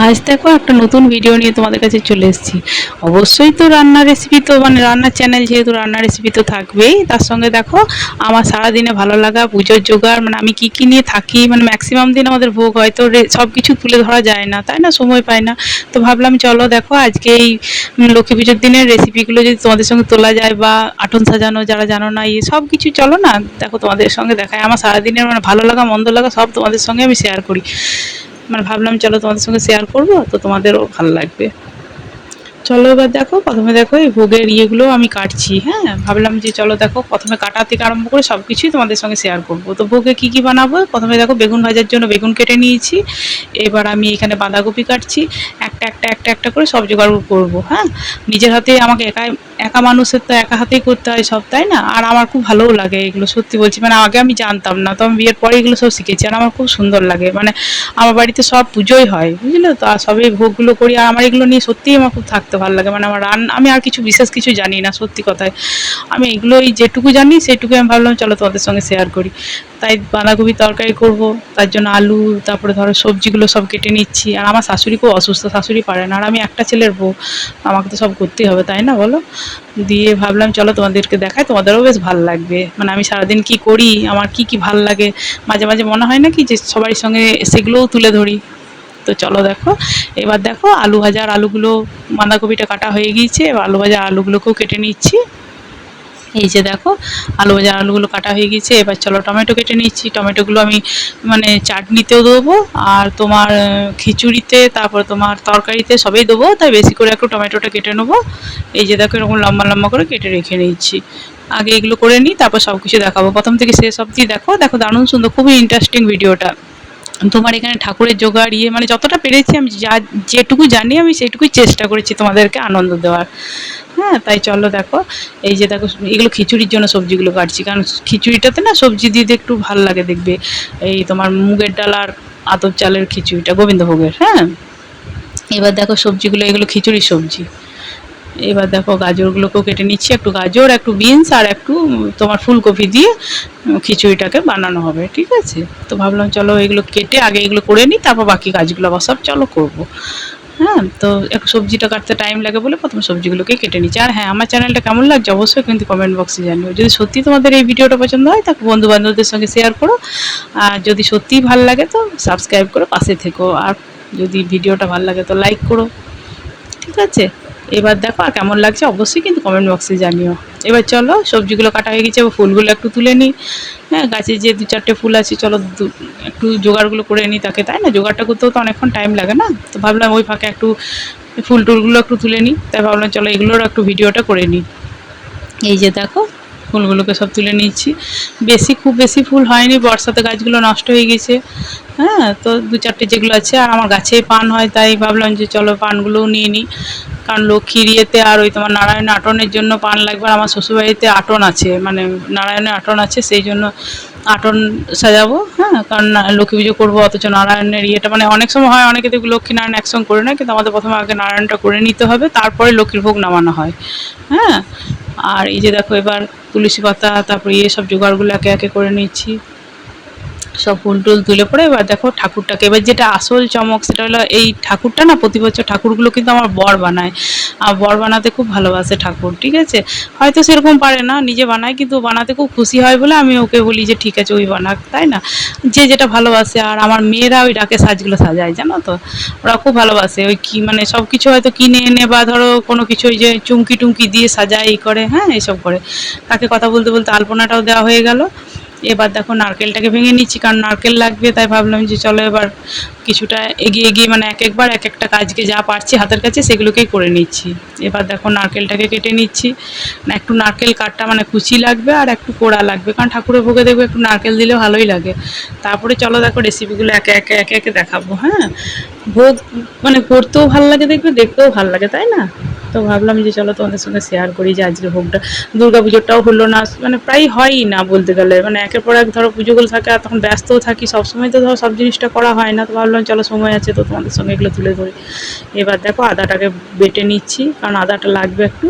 আজ দেখো একটা নতুন ভিডিও নিয়ে তোমাদের কাছে চলে এসেছি। অবশ্যই তো রান্নার রেসিপি তো মানে রান্নার চ্যানেল যেহেতু রান্নার রেসিপি তো থাকবেই, তার সঙ্গে দেখো আমার সারাদিনে ভালো লাগা, পুজোর জোগাড় মানে আমি কি কি নিয়ে থাকি মানে ম্যাক্সিমাম দিন আমাদের ভোগ হয়, তো সব কিছু তুলে ধরা যায় না, তাই না? সময় পাই না। তো ভাবলাম চলো দেখো, আজকে এই লক্ষ্মী পুজোর দিনের রেসিপিগুলো যদি তোমাদের সঙ্গে তোলা যায় বা আটন সাজানো, যারা জানো না ইয়ে সব কিছু চলো না, দেখো তোমাদের সঙ্গে দেখায়। আমার সারাদিনের মানে ভালো লাগা, মন্দ লাগা সব তোমাদের সঙ্গে আমি শেয়ার করি। মানে ভাবলাম, চলো তোমাদের সঙ্গে শেয়ার করব, তো তোমাদেরও ভালো লাগবে। চলো এবার দেখো, প্রথমে দেখো এই ভোগের ইয়েগুলো আমি কাটছি হ্যাঁ? ভাবলাম যে চলো দেখো, প্রথমে কাটা থেকে আরম্ভ করে সব কিছুই তোমাদের সঙ্গে শেয়ার করব। তো ভোগে কি কি বানাবো? প্রথমে দেখো বেগুন ভাজার জন্য বেগুন কেটে নিয়েছি। এবার আমি এখানে বাঁধাকপি কাটছি। একটা একটা একটা একটা করে সব জোগাড় করব হ্যাঁ? নিজের হাতে আমাকে একাই একা মানুষের তো একা হাতেই করতে হয় সব, তাই না? আর আমার খুব ভালোও লাগে এগুলো, সত্যি বলছি। মানে আগে আমি জানতাম না তো আমি বিয়ের পরে এগুলো সব শিখেছি আর আমার খুব সুন্দর লাগে। মানে আমার বাড়িতে সব পুজোই হয়, বুঝলে তো? আর সবই ভোগগুলো করি আর আমার এগুলো নিয়ে সত্যিই আমার খুব থাকতে ভালো লাগে। মানে আমার রান, আমি আর কিছু বিশেষ কিছু জানি না, সত্যি কথায়। আমি এগুলো এই যেটুকু জানি সেটুকু আমি ভাবলাম চলো তোমাদের সঙ্গে শেয়ার করি। তাই বাঁধাকপি তরকারি করব, তার জন্য আলু, তারপরে ধরো সবজিগুলো সব কেটে নিচ্ছি। আর আমার শাশুড়ি খুব অসুস্থ, শাশুড়ি পারে না। আর আমি একটা ছেলের বউ, আমাকে তো সব করতেই হবে, তাই না বলো? দিয়ে ভাবলাম, চলো তোমাদেরকে দেখায় তোমাদেরও বেশ ভালো লাগবে। মানে আমি সারাদিন কি করি, আমার কি কি ভালো লাগে, মাঝে মাঝে মনে হয় না কি যে সবার সঙ্গে সেগুলোও তুলে ধরি। তো চলো দেখো, এবার দেখো আলু ভাজার আলুগুলো, বাঁধাকপিটা কাটা হয়ে গিয়েছে, এবার আলু ভাজা আলুগুলোকেও কেটে নিচ্ছি। এই যে দেখো, আলু ভাজা আলুগুলো কাটা হয়ে গেছে। এবার চলো টমেটো কেটে নিচ্ছি। টমেটোগুলো আমি মানে চাটনিতেও দেবো আর তোমার খিচুড়িতে, তারপর তোমার তরকারিতে সবেই দেবো। তাই বেশি করে একটু টমেটোটা কেটে নেব। এই যে দেখো, এরকম লম্বা লম্বা করে কেটে রেখে নিচ্ছি। আগে এগুলো করে নিই, তারপর সব কিছু দেখাবো। প্রথম থেকে শেষ অবধি দেখো। দেখো দারুণ সুন্দর, খুবই ইন্টারেস্টিং ভিডিওটা তোমার এখানে ঠাকুরের জোগাড় ইয়ে মানে যতটা পেরেছি আমি যা, যেটুকু জানি আমি সেটুকুই চেষ্টা করেছি তোমাদেরকে আনন্দ দেওয়ার। হ্যাঁ তাই চলো দেখো, এই যে দেখো, এগুলো খিচুড়ির জন্য সবজিগুলো কাটছি, কারণ খিচুড়িটাতে না সবজি দিয়ে একটু ভালো লাগে দেখবে। এই তোমার মুগের ডাল আর আতপ চালের খিচুড়িটা, গোবিন্দভোগের হ্যাঁ? এবার দেখো সবজিগুলো, এগুলো খিচুড়ির সবজি। এবার দেখো গাজরগুলোকেও কেটে নিচ্ছি, একটু গাজর, একটু বিনস আর একটু তোমার ফুলকপি দিয়ে খিচুড়িটাকে বানানো হবে, ঠিক আছে? তো ভাবলাম চলো এগুলো কেটে আগে এগুলো করে নিই, তারপর বাকি গাছগুলো আবার সব চলো করব। হ্যাঁ তো একটু সবজিটা কাটতে টাইম লাগে বলে প্রথমে সবজিগুলোকে কেটে নিচ্ছি। আর হ্যাঁ আমার চ্যানেলটা কেমন লাগছে অবশ্যই কিন্তু কমেন্ট বক্সে জানিও। যদি সত্যি তোমাদের এই ভিডিওটা পছন্দ হয়, তাকে বন্ধু বান্ধবদের সঙ্গে শেয়ার করো। আর যদি সত্যিই ভালো লাগে তো সাবস্ক্রাইব করে পাশে থেকো। আর যদি ভিডিওটা ভালো লাগে তো লাইক করো, ঠিক আছে? এবার দেখো আর কেমন লাগছে, অবশ্যই কিন্তু কমেন্ট বক্সে জানিও। এবার চলো সবজিগুলো কাটা হয়ে গেছে, এবার ফুলগুলো একটু তুলে নিই। হ্যাঁ গাছে যে দু চারটে ফুল আছে, চলো একটু জোগাড়গুলো করে নিই তাকে, তাই না? জোগাড়টা করতেও তো অনেকক্ষণ টাইম লাগে না? তো ভাবলাম ওই ফাঁকে একটু ফুল টুলগুলো একটু তুলে নিই, তাই ভাবলাম চলো এগুলোর একটু ভিডিওটা করে নিই। এই যে দেখো, ফুলগুলোকে সব তুলে নিচ্ছি। বেশি, খুব বেশি ফুল হয়নি, বর্ষাতে গাছগুলো নষ্ট হয়ে গেছে। হ্যাঁ তো দু চারটে যেগুলো আছে, আর আমার গাছে পান হয়, তাই ভাবলাম যে চলো পানগুলোও নিয়ে নিই। কারণ লক্ষ্মীর ইয়েতে আর ওই তোমার নারায়ণ আটনের জন্য পান লাগবে আমার শ্বশুরবাড়িতে আটন আছে মানে নারায়ণের আটন আছে, সেই জন্য আটন সাজাবো হ্যাঁ কারণ লক্ষ্মী পুজো করব, অথচ নারায়ণের ইয়েটা মানে অনেক সময় হয়, অনেকে দেখবে লক্ষ্মী নারায়ণ একসঙ্গে করে নেয়, কিন্তু আমাদের প্রথমে আগে নারায়ণটা করে নিতে হবে, তারপরে লক্ষ্মীর ভোগ নামানো হয় হ্যাঁ। আর এই যে দেখো এবার তুলসী পাতা, তারপরে ইয়ে সব জোগাড়গুলো একে একে করে নিচ্ছি। সব ফুল টুল তুলে পরে এবার দেখো ঠাকুরটাকে, এবার যেটা আসল চমক সেটা হলো এই ঠাকুরটা না প্রতি বছর ঠাকুরগুলো কিন্তু আমার বর বানায়। আর বর বানাতে খুব ভালোবাসে ঠাকুর, ঠিক আছে? হয়তো সেরকম পারে না, নিজে বানায়, কিন্তু বানাতে খুব খুশি হয় বলে আমি ওকে বলি যে, ঠিক আছে, ওই বানাক তাই না? যে যেটা ভালোবাসে, আর আমার মেয়েরা ওই ডাকে সাজগুলো সাজায়, জানো তো? ওরা খুব ভালোবাসে, ওই কি মানে সব কিছু হয়তো কিনে এনে বা ধরো কোনো কিছু ওই যে চুমকি টুমকি দিয়ে সাজায় এই করে হ্যাঁ এসব করে। তাকে কথা বলতে বলতে আলপনাটাও দেওয়া হয়ে গেল। এবার দেখো নারকেলটাকে ভেঙে নিচ্ছি, কারণ নারকেল লাগবে, তাই ভাবলাম যে চলো এবার কিছুটা এগিয়ে এগিয়ে মানে এক একবার এক একটা কাজকে যা পারছি হাতের কাছে সেগুলোকেই করে নিচ্ছি। এবার দেখো নারকেলটাকে কেটে নিচ্ছি। না একটু নারকেল কাটটা মানে কুচি লাগবে আর একটু কোড়া লাগবে, কারণ ঠাকুরের ভোগে দেখবে একটু নারকেল দিলে ভালোই লাগে। তারপরে চলো দেখো রেসিপিগুলো একে একে একে একে দেখাবো হ্যাঁ? ভোগ মানে করতেও ভালো লাগে, দেখবে দেখতেও ভালো লাগে, তাই না? তো ভাবলাম যে চলো তোমাদের সঙ্গে শেয়ার করি যে আজকে ভোগটা, দুর্গা পুজোটাও হলো না মানে প্রায় হয়ই না বলতে গেলে। মানে একের পর এক ধরো পুজোগুলো থাকে, আর তখন ব্যস্তও থাকি, সবসময় তো ধরো সব জিনিসটা করা হয় না, তো ভাবলাম চলো সময় আছে তো তোমাদের সঙ্গে এগুলো তুলে ধরি। এবার দেখো আদাটাকে বেটে নিচ্ছি, কারণ আদাটা লাগবে একটু,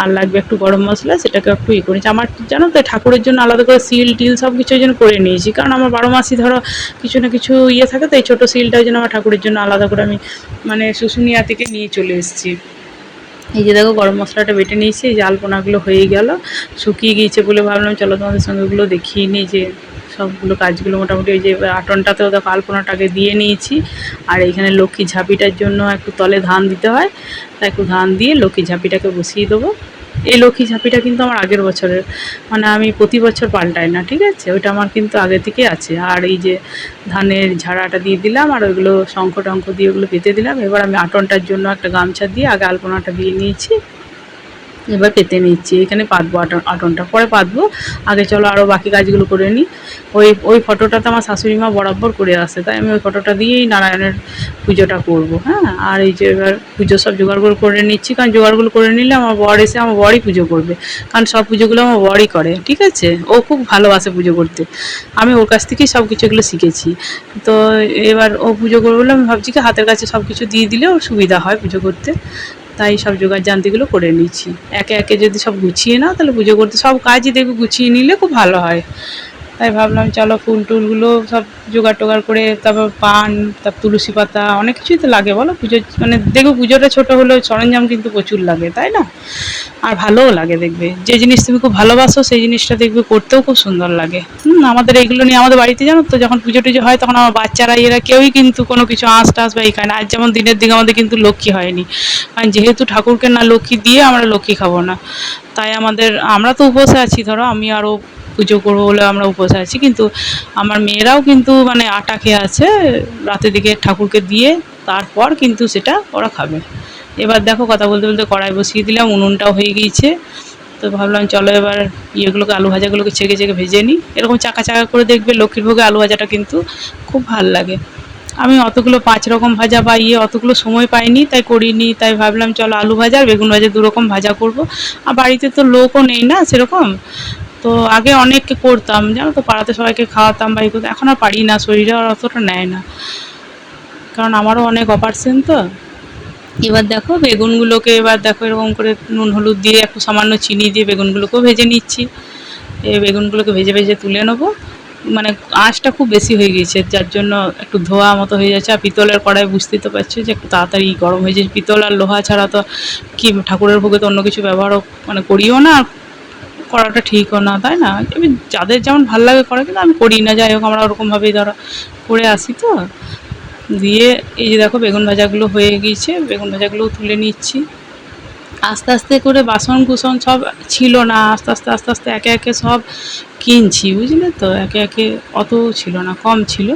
আর লাগবে একটু গরম মশলা সেটাকে একটু ই করেছি। আমার জানো তো, ঠাকুরের জন্য আলাদা করে সিল টিল সব কিছু ওই জন্য করে নিয়েছি, কারণ আমার বারো মাসই ধরো কিছু না কিছু ইয়ে থাকে, তো এই ছোটো সিলটা ওই জন্য আমার ঠাকুরের জন্য আলাদা করে আমি মানে শুশুনিয়া থেকে নিয়ে চলে এসেছি। এই যে দেখো গরম মশলাটা বেটে নিয়েছি, এই যে হয়ে গেল। শুকিয়ে গিয়েছে বলে ভাবলাম, চলো তোমাদের সঙ্গে ওগুলো দেখিয়ে নিই যে সবগুলো কাজগুলো মোটামুটি ওই যে আটনটাতেও দেখো আলপনাটাকে দিয়ে নিয়েছি। আর এইখানে লক্ষ্মী ঝাঁপিটার জন্য একটু তলে ধান দিতে হয় তা একটু ধান দিয়ে লক্ষ্মী ঝাঁপিটাকে বসিয়ে দেবো। এই লক্ষ্মী ঝাঁপিটা কিন্তু আমার আগের বছরের। মানে আমি প্রতি বছর পাল্টাই না, ঠিক আছে? ওইটা আমার কিন্তু আগে থেকে আছে। আর এই যে ধানের ঝাড়াটা দিয়ে দিলাম, আর ওইগুলো শঙ্খ টঙ্ক দিয়ে ওগুলো পেতে দিলাম। এবার আমি আটনটার জন্য একটা গামছা দিয়ে আগে আলপনাটা দিয়ে নিয়েছি। এবার পেতে নিচ্ছি। এখানে পাতবো আটন আটনটা। পরে পাতবো। আগে চলো আরও বাকি কাজগুলো করে নিই ওই ওই ফটোটাতে আমার শাশুড়ি মা বরাবর করে আসে। তাই আমি ওই ফটোটা দিয়েই নারায়ণের পুজোটা করব হ্যাঁ? আর এই যে এবার পুজো সব জোগাড়গুলো করে নিচ্ছি। কারণ জোগাড়গুলো করে নিলে আমার বর এসে আমার বরই পুজো করবে। কারণ সব পুজোগুলো আমার বরই করে, ঠিক আছে? ও খুব ভালোবাসে পুজো করতে। আমি ওর কাছ থেকেই সব কিছুগুলো শিখেছি। তো এবার ও পুজো করবে বলে আমি ভাবছি কি হাতের কাছে সব কিছু দিয়ে দিলে ওর সুবিধা হয় পুজো করতে। তাই সব জোগাড় জান্তিগুলো করে নিচ্ছি একে একে যদি সব গুছিয়ে নাও, তাহলে পুজো করতে সব কাজই দেখবে গুছিয়ে নিলে খুব ভালো হয়। তাই ভাবলাম, চলো ফুল টুলগুলো সব জোগাড় টোগাড় করে, তারপর পান তারপর তুলসী পাতা, অনেক কিছুই তো লাগে, বলো? পুজো মানে দেখবে পুজোটা ছোটো হলেও সরঞ্জাম কিন্তু প্রচুর লাগে, তাই না? আর ভালোও লাগে দেখবে। যে জিনিস তুমি খুব ভালোবাসো, সেই জিনিসটা দেখবে করতেও খুব সুন্দর লাগে। হুম, আমাদের এইগুলো নিয়ে আমাদের বাড়িতে জানো তো, যখন পুজো টুজো হয় তখন আমার বাচ্চারা, এরা কেউই কিন্তু কোনো কিছু আঁশ টাঁশ বা এই খায় না। আজ যেমন দিনের দিকে আমাদের কিন্তু লক্ষ্মী হয়নি। কারণ যেহেতু ঠাকুরকে না লক্ষ্মী দিয়ে আমরা লক্ষ্মী খাব না। তাই আমাদের, আমরা তো উপসে আছি, ধরো, আমি আরও পুজো করব বলে আমরা উপসে আছি। কিন্তু আমার মেয়েরাও কিন্তু মানে আটা খেয়ে আছে, রাতের দিকে ঠাকুরকে দিয়ে তারপর কিন্তু সেটা ওরা খাবে। এবার দেখো কথা বলতে বলতে কড়াই বসিয়ে দিলাম, উনুনটাও হয়ে গিয়েছে। তো ভাবলাম চলো এবার ইয়েগুলোকে, আলু ভাজাগুলোকে ছেঁকে ছেঁকে ভেজে নিই। এরকম চাকা চাকা করে দেখবে লক্ষ্মীর ভোগে আলু ভাজাটা কিন্তু খুব ভালো লাগে। আমি অতগুলো পাঁচ রকম ভাজা বা ইয়ে অতগুলো সময় পাইনি, তাই করিনি। তাই ভাবলাম চলো আলু ভাজা আর বেগুন ভাজা দু রকম ভাজা করব। আর বাড়িতে তো লোকও নেই না সেরকম? তো আগে অনেককে করতাম, জানো তো, পাড়াতে সবাইকে খাওয়াতাম বা করতাম। এখন আর পারি না, শরীরে আর অতটা নেয় না। কারণ আমারও অনেক অপারেশন তো। এবার দেখো, বেগুনগুলোকে এবার দেখো, এরকম করে নুন, হলুদ দিয়ে একটু সামান্য চিনি দিয়ে বেগুনগুলোকেও ভেজে নিচ্ছি। এই বেগুনগুলোকে ভেজে ভেজে তুলে নেব। মানে আঁচটা খুব বেশি হয়ে গিয়েছে, যার জন্য একটু ধোয়া মতো হয়ে যাচ্ছে। আর পিতলের কড়াই বুঝতেই তো পারছ যে একটু তাড়াতাড়ি গরম হয়ে যাচ্ছে পিতল আর লোহা ছাড়া তো কি, ঠাকুরের ভোগে তো অন্য কিছু ব্যবহারও মানে করিও না। করাটা ঠিকও না, তাই না? আমি যাদের যেমন ভালো লাগে করে, কিন্তু আমি করি না। যাই হোক, আমরা ওরকমভাবেই ধরো করে আসি তো। দিয়ে এই যে দেখো, বেগুন ভাজাগুলো হয়ে গিয়েছে। বেগুন ভাজাগুলোও তুলে নিচ্ছি। আস্তে আস্তে করে বাসন কুসন সব ছিল না। আস্তে আস্তে আস্তে আস্তে, একে একে সব কিনছি, বুঝলে তো? একে একে অত ছিল না, কম ছিল।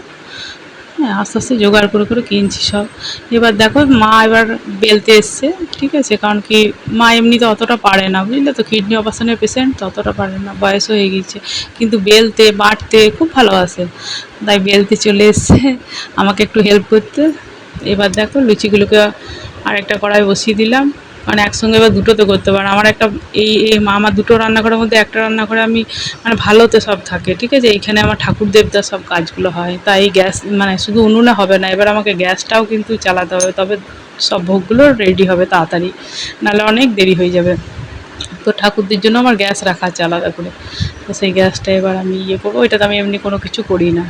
আস্তে আস্তে জোগাড় করে করে কিনছি সব। এবার দেখো, মা এবার বেলতে এসছে, ঠিক আছে? কারণ কি, মা এমনিতে অতটা পারে না, বুঝলে তো? কিডনি অপারেশনের পেশেন্ট তো অতটা পারে না, বয়স হয়ে গিয়েছে। কিন্তু বেলতে, বাটতে খুব ভালোবাসে। তাই বেলতে চলে এসছে। আমাকে একটু হেল্প করতে। এবার দেখো, লুচিগুলোকে আরেকটা কড়াই বসিয়ে দিলাম। মানে একসঙ্গে এবার দুটোতে করতে পারে। আমার একটা এই এই আমার দুটো রান্নাঘরের মধ্যে একটা রান্নাঘরে আমি মানে ভালোতে সব থাকে, ঠিক আছে? এইখানে আমার ঠাকুর দেবতার সব কাজগুলো হয়, তাই এই গ্যাস মানে শুধু উনুনে হবে না, এবার আমাকে গ্যাসটাও কিন্তু চালাতে হবে, তবে সব ভোগগুলো রেডি হবে তাড়াতাড়ি, নাহলে অনেক দেরি হয়ে যাবে। তো ঠাকুরদের জন্য আমার গ্যাস রাখা আছে করে, তো সেই গ্যাসটা এবার আমি ইয়ে করব, ওইটাতে আমি এমনি কোনো কিছু করি না।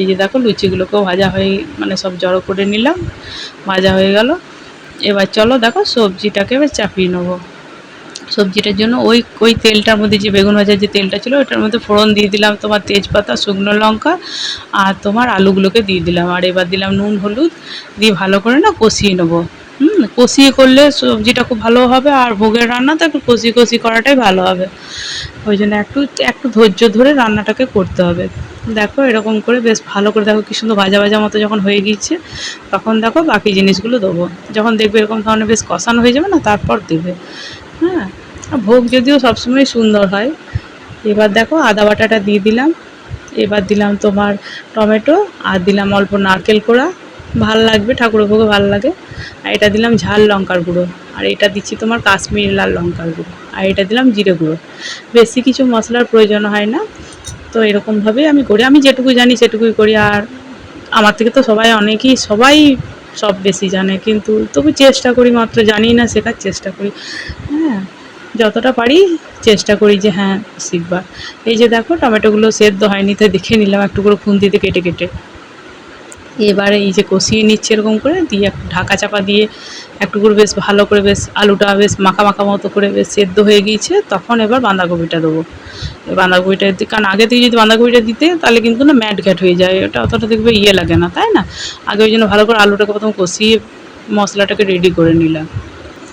এই যে দেখো, লুচিগুলোকেও ভাজা হয়ে মানে সব জড়ো করে নিলাম, ভাজা হয়ে গেল। এবার চলো দেখো সবজিটাকে এবার চাপিয়ে নেব। সবজিটার জন্য ওই ওই তেলটার মধ্যে যে বেগুন ভাজার যে তেলটা ছিল ওটার মধ্যে ফোড়ন দিয়ে দিলাম, তোমার তেজপাতা, শুকনো লঙ্কা আর তোমার আলুগুলোকে দিয়ে দিলাম। আর এবার দিলাম নুন, হলুদ দিয়ে ভালো করে না কষিয়ে নেব। হুম, কষিয়ে করলে সবজিটা খুব ভালো হবে আর ভোগের রান্না তো একটু কষি কষি করাটাই ভালো হবে। ওই জন্য একটু একটু ধৈর্য ধরে রান্নাটাকে করতে হবে। দেখো, এরকম করে বেশ ভালো করে দেখো, কি সুন্দর ভাজা ভাজা মতো যখন হয়ে গিয়েছে, তখন দেখো বাকি জিনিসগুলো দেবো। যখন দেখবে এরকম ধরনের বেশ কষানো হয়ে যাবে না, তারপর দেবে। হ্যাঁ? ভোগ যদিও সবসময় সুন্দর হয়। এবার দেখো আদা বাটাটা দিয়ে দিলাম। এবার দিলাম তোমার টমেটো, আর দিলাম অল্প নারকেল কোড়া। ভালো লাগবে, ঠাকুরের ভোগে ভালো লাগে। আর এটা দিলাম ঝাল লঙ্কার গুঁড়ো। আর এটা দিচ্ছি তোমার কাশ্মীরি লাল লঙ্কার গুঁড়ো। আর এটা দিলাম জিরে গুঁড়ো। বেশি কিছু মশলার প্রয়োজন হয় না। তো এরকমভাবেই আমি করি। আমি যেটুকুই জানি সেটুকুই করি আর আমার থেকে তো সবাই অনেকেই, সবাই সব বেশি জানে। কিন্তু তবু চেষ্টা করি মাত্র, জানি না শেখার চেষ্টা করি। হ্যাঁ যতটা পারি চেষ্টা করি যে হ্যাঁ শিখবার। এই যে দেখো, টমেটোগুলো সেদ্ধ হয়নি তো দেখে নিলাম, একটু করে খুন্তিতে কেটে কেটে। এবারে এই যে কষিয়ে নিচ্ছে এরকম করে, দিয়ে একটু ঢাকা চাপা দিয়ে একটু করে বেশ ভালো করে বেশ আলুটা বেশ মাখা মাখা মতো করে বেশ সেদ্ধ হয়ে গিয়েছে। তখন এবার বাঁধাকপিটা দেবো। বাঁধাকপিটা দি- কারণ আগে থেকে যদি বাঁধাকপিটা দিতে তাহলে কিন্তু না ম্যাট ঘ্যাট হয়ে যায়। ওটা অতটা দেখবে ইয়ে লাগে না, তাই না? আগে ওই জন্য ভালো করে আলুটাকে প্রথম কষিয়ে মশলাটাকে রেডি করে নিলাম।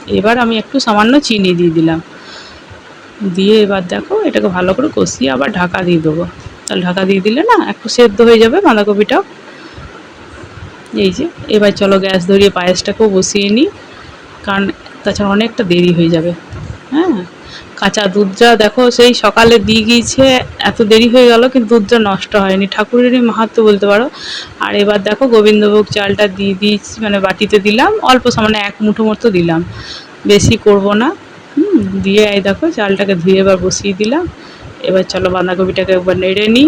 এবার আমি একটু সামান্য চিনি দিয়ে দিলাম। দিয়ে এবার দেখো এটাকে ভালো করে কষিয়ে আবার ঢাকা দিয়ে দেবো। তাহলে ঢাকা দিয়ে দিলে না একটু সেদ্ধ হয়ে যাবে বাঁধাকপিটাও। এই যে, এবার চলো গ্যাস ধরিয়ে পায়েসটাকেও বসিয়ে নিই, কারণ তাছাড়া অনেকটা দেরি হয়ে যাবে। হ্যাঁ কাঁচা দুধটা দেখো, সেই সকালে দিয়ে গিয়েছে, এত দেরি হয়ে গেল, কিন্তু দুধটা নষ্ট হয়নি। ঠাকুরেরই মাহাত্ম বলতে পারো। আর এবার দেখো গোবিন্দভোগ চালটা দিয়ে দিয়েছি মানে বাটিতে দিলাম, অল্প সামান্য এক মুঠো মতো দিলাম। বেশি করব না। হুম, দিয়ে এই দেখো চালটাকে ধুয়ে এবার বসিয়ে দিলাম। এবার চলো বাঁধাকপিটাকে একবার নেড়ে নিই।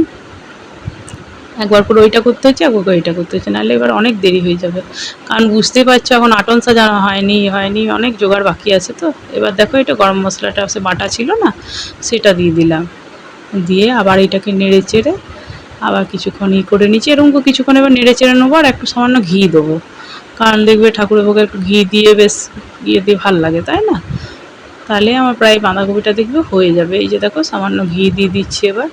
একবার করে ওইটা করতে হচ্ছে, একবার করে ওইটা করতে হচ্ছে, নাহলে এবার অনেক দেরি হয়ে যাবে। কারণ বুঝতেই পারছ এখন আটন সাজানো হয়নি হয়নি, অনেক জোগাড় বাকি আছে তো। এবার দেখো এটা গরম মশলাটা সে বাটা ছিল না, সেটা দিয়ে দিলাম। দিয়ে আবার এটাকে নেড়ে চেড়ে আবার কিছুক্ষণ ই করে নিচ্ছি। এরকম কিছুক্ষণ এবার নেড়ে চেড়ে নেব আর একটু সামান্য ঘি দেবো। কারণ দেখবে ঠাকুরের ভোগে একটু ঘি দিয়ে বেশ ইয়ে দিয়ে ভালো লাগে, তাই না? তাহলে আমার প্রায় বাঁধাকপিটা দেখবে হয়ে যাবে। এই যে দেখো সামান্য ঘি দিয়ে দিচ্ছি এবার।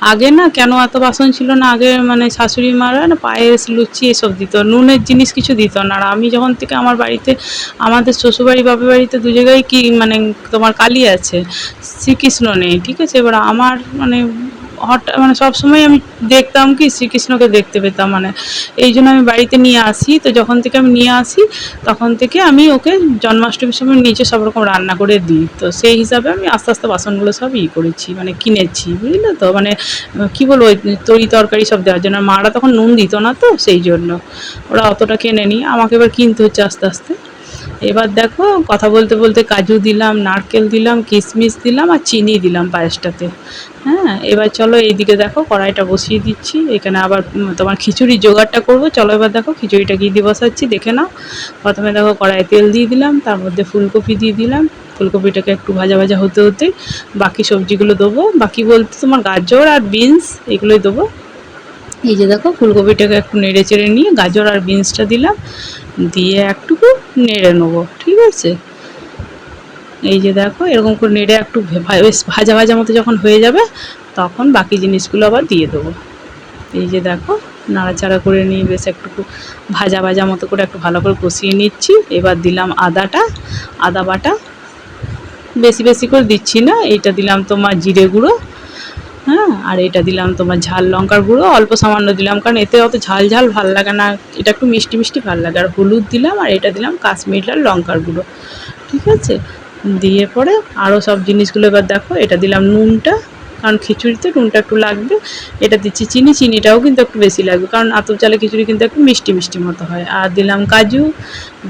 আগে না কেন এত বাসন ছিল না? আগে মানে শাশুড়ি মারা না পায়েস লুচি এসব দিত, নুনের জিনিস কিছু দিত না। আর আমি যখন থেকে আমার বাড়িতে, আমাদের শ্বশুরবাড়ি, বাপের বাড়িতে দু জায়গায় কি মানে তোমার কালী আছে, শ্রীকৃষ্ণ নেই, ঠিক আছে? এবার আমার মানে হঠাৎ মানে সবসময় আমি দেখতাম কি শ্রীকৃষ্ণকে দেখতে পেতাম মানে এই জন্য আমি বাড়িতে নিয়ে আসি। তো যখন থেকে আমি নিয়ে আসি, তখন থেকে আমি ওকে জন্মাষ্টমীর সময় নিচে সব রকম রান্না করে দিই। তো সেই হিসাবে আমি আস্তে আস্তে বাসনগুলো সব ই করেছি মানে কিনেছি, বুঝলে তো? মানে কি বলব তরি তরকারি সব দেওয়ার জন্য। মারা তখন নুন দিত না তো, সেই জন্য। ওরা অতটা কেনে নি আমাকে এবার কিনতে হচ্ছে আস্তে আস্তে। এবার দেখো, কথা বলতে বলতে কাজু দিলাম, নারকেল দিলাম, কিশমিশ দিলাম আর চিনি দিলাম পায়েসটাতে। হ্যাঁ এবার চলো এইদিকে দেখো, কড়াইটা বসিয়ে দিচ্ছি। এখানে আবার তোমার খিচুড়ির জোগাড়টা করব। চলো এবার দেখো, খিচুড়িটা কি দিয়ে বসাচ্ছি, দেখে নাও। প্রথমে দেখো কড়াইয়ে তেল দিয়ে দিলাম, তার মধ্যে ফুলকপি দিয়ে দিলাম। ফুলকপিটাকে একটু ভাজা ভাজা হতে হতে বাকি সবজিগুলো দেবো। বাকি বলতে তোমার গাজর আর বিনস, এগুলোই দেবো। এই যে দেখো, ফুলকপিটাকে একটু নেড়ে চেড়ে নিয়ে গাজর আর বিনসটা দিলাম। দিয়ে একটুকু নেড়ে নেব, ঠিক আছে? এই যে দেখো, এরকম করে নেড়ে একটু বেশ ভাজা ভাজা মতো যখন হয়ে যাবে, তখন বাকি জিনিসগুলো আবার দিয়ে দেবো। এই যে দেখো, নাড়াচাড়া করে নিয়ে বেশ একটু ভাজা ভাজা মতো করে একটু ভালো করে কষিয়ে নিচ্ছি। এবার দিলাম আদাটা, আদা বাটা। বেশি বেশি করে দিচ্ছি না, এইটা দিলাম তোমার জিরে গুঁড়ো। হ্যাঁ আর এটা দিলাম তোমার ঝাল লঙ্কার গুঁড়ো, অল্প সামান্য দিলাম, কারণ এতে অত ঝাল ঝাল ভালো লাগে না। এটা একটু মিষ্টি মিষ্টি ভালো লাগে। আর হলুদ দিলাম, আর এটা দিলাম কাশ্মীর লাল লঙ্কার গুঁড়ো। ঠিক আছে? দিয়ে পরে আরও সব জিনিসগুলো এবার দেখো, এটা দিলাম নুনটা, কারণ খিচুড়িতে নুনটা একটু লাগবে। এটা দিচ্ছি চিনি, চিনিটাও কিন্তু একটু বেশি লাগবে, কারণ আতপ চালে খিচুড়ি কিন্তু একটু মিষ্টি মিষ্টি মতো হয়। আর দিলাম কাজু,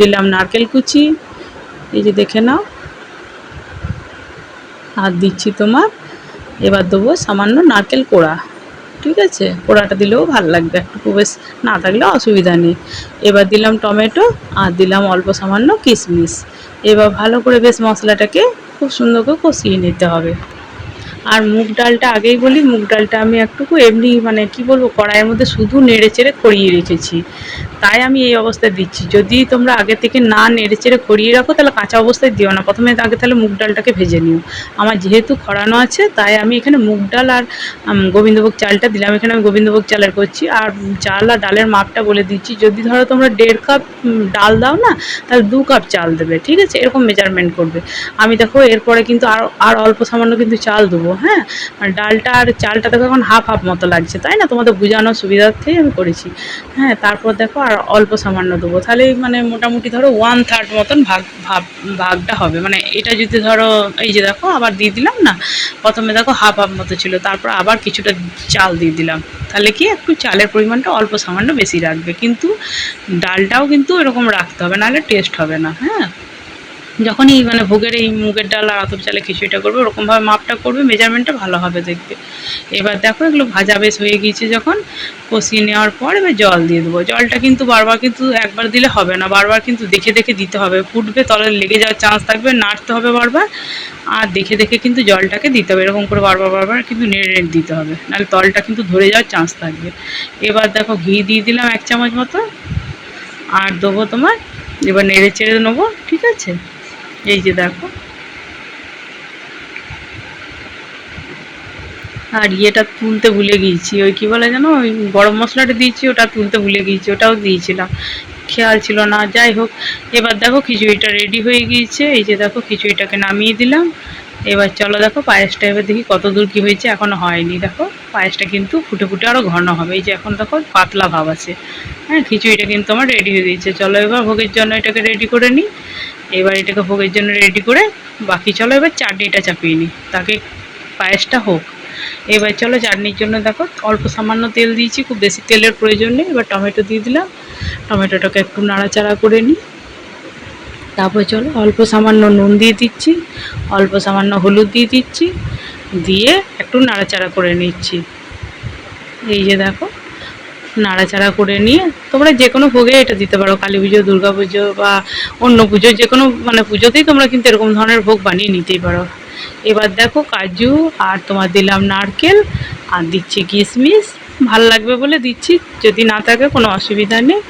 দিলাম নারকেল কুচি, এই যে দেখে নাও। আর দিচ্ছি তোমার এবার দেবো সামান্য নারকেল কোড়া, ঠিক আছে? কোড়াটা দিলেও ভালো লাগবে একটু বেশ না থাকলে অসুবিধা নেই। এবার দিলাম টমেটো আর দিলাম অল্প সামান্য কিশমিশ। এবার ভালো করে বেশ মশলাটাকে খুব সুন্দর করে কষিয়ে নিতে হবে। আর মুগ ডালটা আগেই বলি, মুগ ডালটা আমি একটুকু এমনি মানে কি বলব, কড়াইয়ের মধ্যে শুধু নেড়ে চেড়ে খড়িয়ে রেখেছি। তাই আমি এই অবস্থায় দিচ্ছি। যদি তোমরা আগে থেকে না নেড়ে চেড়ে খড়িয়ে রাখো, তাহলে কাঁচা অবস্থায় দিও না। প্রথমে আগে তাহলে মুগ ডালটাকে ভেজে নিও। আমার যেহেতু খড়ানো আছে, তাই আমি এখানে মুগ ডাল আর গোবিন্দভোগ চালটা দিলাম। এখানে আমি গোবিন্দভোগ চালের করছি। আর চাল আর ডালের মাপটা বলে দিচ্ছি। যদি ধরো তোমরা দেড় কাপ ডাল দাও না, তাহলে দু কাপ চাল দেবে, ঠিক আছে? এরকম মেজারমেন্ট করবে। আমি দেখো, এরপরে কিন্তু আর আর অল্প সামান্য কিন্তু চাল দেবো। হ্যাঁ? ডালটা আর চালটা দেখো এখন হাফ হাফ মতো লাগছে, তাই না? তোমাদের বোঝানোর সুবিধার্থেই আমি করেছি। হ্যাঁ তারপর দেখো আর অল্প সামান্য দেবো। তাহলে মানে মোটামুটি ধরো ওয়ান থার্ড মতন ভাগ ভাগ, ভাগটা হবে। মানে এটা যদি ধরো এই যে দেখো আবার দিয়ে দিলাম না, প্রথমে দেখো হাফ হাফ মতো ছিল, তারপর আবার কিছুটা চাল দিয়ে দিলাম। তাহলে কি একটু চালের পরিমাণটা অল্প সামান্য বেশি রাখবে। কিন্তু ডালটাও কিন্তু এরকম রাখতে হবে, নাহলে টেস্ট হবে না হ্যাঁ? যখনই মানে ভোগের এই মুগের ডাল আর আতপ চালে খিচুড়িটা করবে, ওরকমভাবে মাপটা করবে মেজারমেন্টটা ভালো হবে দেখবে এবার দেখো এগুলো ভাজা বেশ হয়ে গিয়েছে যখন, কষিয়ে নেওয়ার পর এবার জল দিয়ে দেবো। জলটা কিন্তু বারবার কিন্তু একবার দিলে হবে না, বারবার কিন্তু দেখে দেখে দিতে হবে। ফুটবে, তলে লেগে যাওয়ার চান্স থাকবে, নাড়তে হবে বারবার, আর দেখে দেখে কিন্তু জলটাকে দিতে হবে। এরকম করে বারবার বারবার কিন্তু নেড়ে নেড়ে দিতে হবে। নাহলে তলটা কিন্তু ধরে যাওয়ার চান্স থাকবে। এবার দেখো ঘি দিয়ে দিলাম এক চামচ মতো, আর দেবো তোমার, এবার নেড়ে চেড়ে নেব, ঠিক আছে? এই যে দেখো। আর ইয়েটা তুলতে ভুলে গিয়েছি, ওই কি বলে জানো ওই গরম মশলাটা দিয়েছি, ওটা তুলতে ভুলে গিয়েছি, ওটাও দিয়েছিলাম। খেয়াল ছিল না, যাই হোক, এবার দেখো খিচুড়িটা রেডি হয়ে গিয়েছে, এই যে দেখো খিচুড়িটাকে নামিয়ে দিলাম। এবার চলো দেখো পায়েসটা, এবার দেখি কত দূর কী হয়েছে এখনও হয়নি। দেখো, পায়েসটা কিন্তু ফুটে ফুটে আরও ঘন হবে, এই যে এখন দেখো পাতলা ভাব আছে। হ্যাঁ খিচুড়িটা কিন্তু আমার রেডি হয়ে গিয়েছে। চলো এবার ভোগের জন্য এটাকে রেডি করে নিই। এবার এটাকে ভোগের জন্য রেডি করে বাকি চলো এবার চাটনিটা চাপিয়ে নিই। তাকে পায়েসটা হোক। এবার চলো চাটনির জন্য দেখো অল্প সামান্য তেল দিয়েছি, খুব বেশি তেলের প্রয়োজন নেই। এবার টমেটো দিয়ে দিলাম। টমেটোটাকে একটু নাড়াচাড়া করে নিই। তারপর চলো অল্প সামান্য নুন দিয়ে দিচ্ছি, অল্প সামান্য হলুদ দিয়ে দিচ্ছি, দিয়ে একটু নাড়াচাড়া করে নিচ্ছি। এই যে দেখো নাড়াচাড়া করে নিয়ে তোমরা যে কোনো ভোগে এটা দিতে পারো। কালী পুজো, দুর্গা পুজো বা অন্য পুজো, যে কোনো মানে পুজোতেই তোমরা কিন্তু এরকম ধরনের ভোগ বানিয়ে নিতেই পারো। এবার দেখো কাজু আর তোমার দিলাম নারকেল আর দিচ্ছি কিশমিশ ভালো লাগবে বলে দিচ্ছি, যদি না থাকে কোনো অসুবিধা নেই।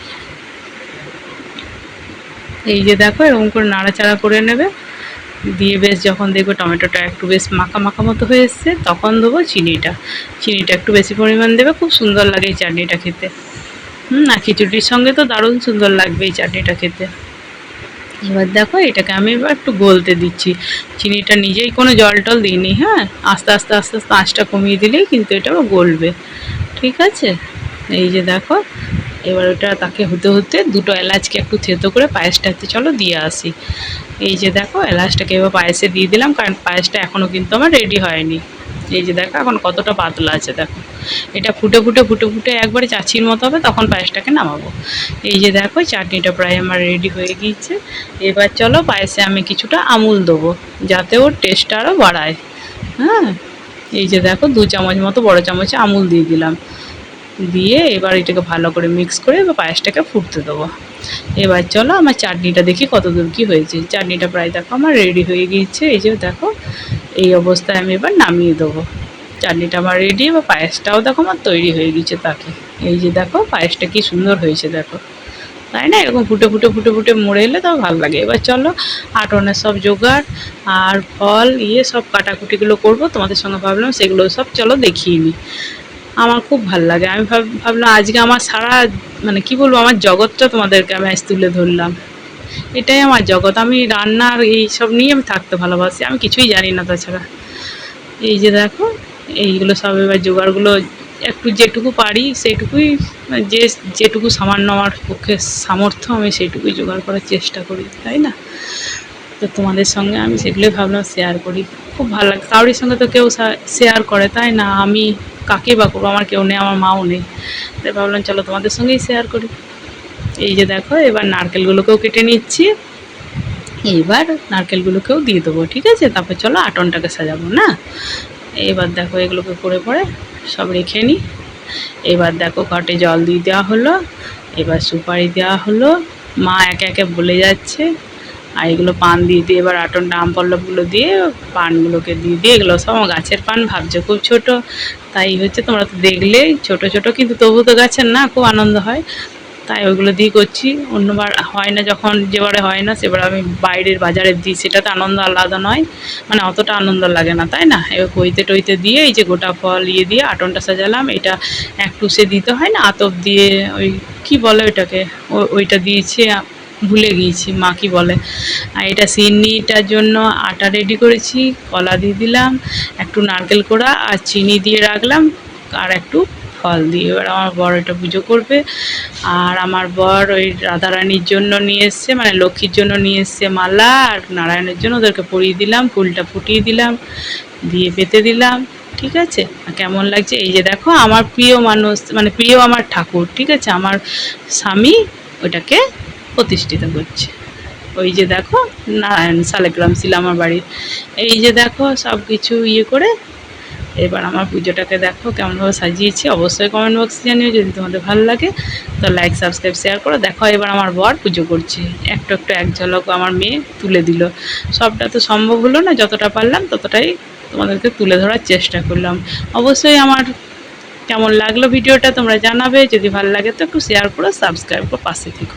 এই যে দেখো এরকম করে নাড়াচাড়া করে নেবে। দিয়ে বেশ যখন দেখব টমেটোটা একটু বেশ মাখা মাখা মতো হয়ে এসছে, তখন দেবো চিনিটা। চিনিটা একটু বেশি পরিমাণ দেবে, খুব সুন্দর লাগে এই চাটনিটা খেতে। হুম না খিচুড়ির সঙ্গে তো দারুণ সুন্দর লাগবে এই চাটনিটা খেতে। এবার দেখো, এটাকে আমি এবার একটু গলতে দিচ্ছি। চিনিটা নিজেই কোনো জল টল দিইনি হ্যাঁ? আস্তে আস্তে আস্তে আস্তে, আঁচটা কমিয়ে দিলেই কিন্তু এটা গলবে। ঠিক আছে? এই যে দেখো এবার ওটা তাকে হতে হতে দুটো এলাচকে একটু থেতো করে পায়েসটাতে, চলো দিয়ে আসি। এই যে দেখো, এলাচটাকে এবার পায়েসে দিয়ে দিলাম, কারণ পায়েসটা এখনও কিন্তু আমার রেডি হয়নি। এই যে দেখো, এখন কতটা পাতলা আছে, দেখো। এটা ফুটে ফুটে ফুটে ফুটে একবারে চাচির মতো হবে, তখন পায়েসটাকে নামাবো। এই যে দেখো, চাটনিটা প্রায় আমার রেডি হয়ে গিয়েছে। এবার চলো পায়েসে আমি কিছুটা আমুল দেবো, যাতে ওর টেস্টটা আরও বাড়ায়। হ্যাঁ? এই যে দেখো, দু চামচ মতো বড় চামচে আমুল দিয়ে দিলাম। দিয়ে এবার এটাকে ভালো করে মিক্স করে এবার পায়েসটাকে ফুটতে দেবো। এবার চলো আমার চাটনিটা দেখি কত দূর কী হয়েছে। চাটনিটা প্রায় দেখো আমার রেডি হয়ে গিয়েছে। এই যে দেখো, এই অবস্থায় আমি এবার নামিয়ে দেবো। চাটনিটা আমার রেডি এবার পায়েসটাও দেখো আমার তৈরি হয়ে গিয়েছে তাকে। এই যে দেখো, পায়েসটা কি সুন্দর হয়েছে দেখো। তাই না? এরকম ফুটে ফুটে ফুটে ফুটে মরে এলে তাও ভালো লাগে। এবার চলো আটনের সব জোগাড় আর ফল ইয়ে সব কাটাকুটিগুলো করব। তোমাদের সঙ্গে ভাবলাম সেগুলো সব চলো দেখিয়ে নিই। আমার খুব ভালো লাগে। আমি ভাব, ভাবলাম আজকে আমার সারা মানে কি বলব, আমার জগৎটা তোমাদেরকে আমি আজ তুলে ধরলাম। এটাই আমার জগৎ। আমি রান্নার এই সব নিয়ে আমি থাকতে ভালোবাসি। আমি কিছুই জানি না তাছাড়া। এই যে দেখো, এইগুলো সব এবার জোগাড়গুলো একটু যেটুকু পারি সেইটুকুই মানে যে যেটুকু সামান্য আমার পক্ষে সামর্থ্য, আমি সেটুকুই জোগাড় করার চেষ্টা করি, তাই না? তো তোমাদের সঙ্গে আমি সেগুলোই ভাবলাম শেয়ার করি। খুব ভালো লাগে। কারোর সঙ্গে তো কেউ শেয়ার করে, তাই না? আমি কাকে বা করব? আমার কেউ নেই, আমার মাও নেই। তাই ভাবলাম, চলো তোমাদের সঙ্গেই শেয়ার করি। এই যে দেখো, এবার নারকেলগুলোকেও কেটে নিচ্ছি। এবার নারকেলগুলোকেও দিয়ে দেবো, ঠিক আছে? তারপর চলো আটনটাকে সাজাবো, না? এবার দেখো, এগুলোকে করে পরে সব রেখে নিই এবার দেখো, ঘটে জল দিয়ে দেওয়া হলো। এবার সুপারি দেওয়া হলো। মা একে একে বলে যাচ্ছে। আর এগুলো পান দিয়ে দিয়ে এবার আটনটা আম পল্লবগুলো দিয়ে পানগুলোকে দিয়ে দিয়ে এগুলো সব গাছের পান ভাবছে, খুব ছোট। তাই হচ্ছে তোমরা তো দেখলেই ছোট ছোট কিন্তু তবু তো গাছের না, খুব আনন্দ হয়। তাই ওইগুলো দিয়ে করছি। অন্যবার হয় না যখন যেবারে হয় না, সেবার আমি বাইরের বাজারে দিই সেটাতে আনন্দ আলাদা নয়। মানে অতটা আনন্দ লাগে না, তাই না? এবার কইতে টইতে দিয়ে এই যে গোটা ফল ইয়ে দিয়ে আটনটা সাজালাম। এটা এক টুসে দিতে হয় না, আতপ দিয়ে ওই কি বলে ওইটাকে? ওইটা দিয়েছি ভুলে গিয়েছি, মা কি বলে? আর এটা সিন্নিটার জন্য আটা রেডি করেছি, কলা দিয়ে দিলাম, একটু নারকেল কোড়া আর চিনি দিয়ে রাখলাম আর একটু ফল দিয়ে। এবার আমার বর এটা পুজো করবে। আর আমার বর ওই রাধারানীর জন্য নিয়ে এসছে মানে লক্ষ্মীর জন্য নিয়ে এসছে মালা আর নারায়ণের জন্য ওদেরকে পরিয়ে দিলাম, ফুলটা ফুটিয়ে দিলাম, দিয়ে পেতে দিলাম, ঠিক আছে? কেমন লাগছে? এই যে দেখো, আমার প্রিয় মানুষ মানে প্রিয় আমার ঠাকুর, ঠিক আছে? আমার স্বামী ওটাকে প্রতিষ্ঠিত করছে। ওই যে দেখো, নারায়ণ শালেগ্রাম ছিল আমার বাড়ির। এই যে দেখো সব কিছু ইয়ে করে এবার আমার পুজোটাকে দেখো কেমনভাবে সাজিয়েছি। অবশ্যই কমেন্ট বক্সে জানিও, যদি তোমাদের ভালো লাগে, তো লাইক সাবস্ক্রাইব শেয়ার করো। দেখো এবার আমার বর পুজো করছে। একটু একটু এক ঝলক আমার মেয়ে তুলে দিল। সবটা তো সম্ভব হলো না, যতটা পারলাম ততটাই তোমাদেরকে তুলে ধরার চেষ্টা করলাম। অবশ্যই আমার কেমন লাগল ভিডিওটা তোমরা জানাবে। যদি ভালো লাগে তো একটু শেয়ার করো সাবস্ক্রাইব করো, পাশে থেকো।